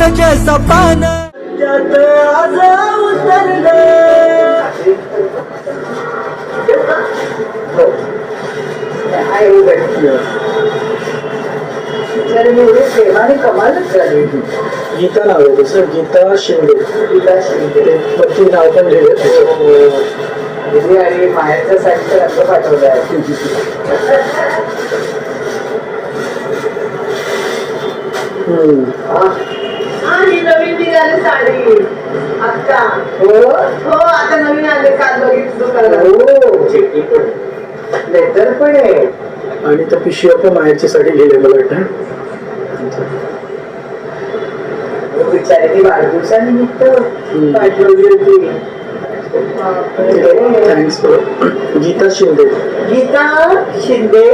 शेवटचे सपान त्यात आज उतरलं. तर मी कमालच झाली. गीता नाव आहे सर गीता शिंदे. गीता शिंदे. पती नाव पण लिहिले दिली आणि माहेरच्या साईडचा रंग पाठवलं आहे. हम्म. निघाली साडी. आता हो? हो आता नवीन आले काल बघितलं दुकानात हो लेटर पण. आहे. आणि त्या पिशव्या पण लिहिली मला वाटतं. बिचारीने वाढदिवसानिमित्त पाठवली होती थँक्स गीता शिंदे. गीता शिंदे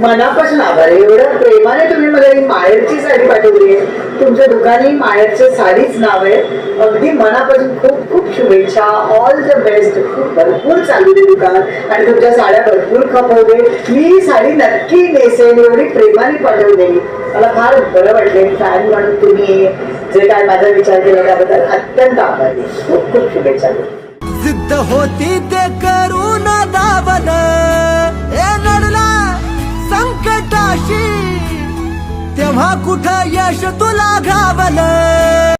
मनापासून आभार आहे. एवढ्या प्रेमाने तुम्ही मला ही माहेरची साडी पाठवली आहे. तुमच्या दुकानी माहेरचे साडीच नाव आहे. अगदी मनापासून खूप खूप शुभेच्छा. ऑल द बेस्ट खूप भरपूर चालू दे दुकान. आणि तुमच्या साड्या भरपूर खपवते मी साडी नक्की नेसेन एवढी प्रेमाने पाठवलेली मला फार बरं वाटले फॅन म्हणून तुम्ही जे काय माझा विचार केला त्याबद्दल अत्यंत आभारी. खूप खूप शुभेच्छा. सिद्ध होती ते करून दावन तेव्हा कुठं यश तुला घावलं?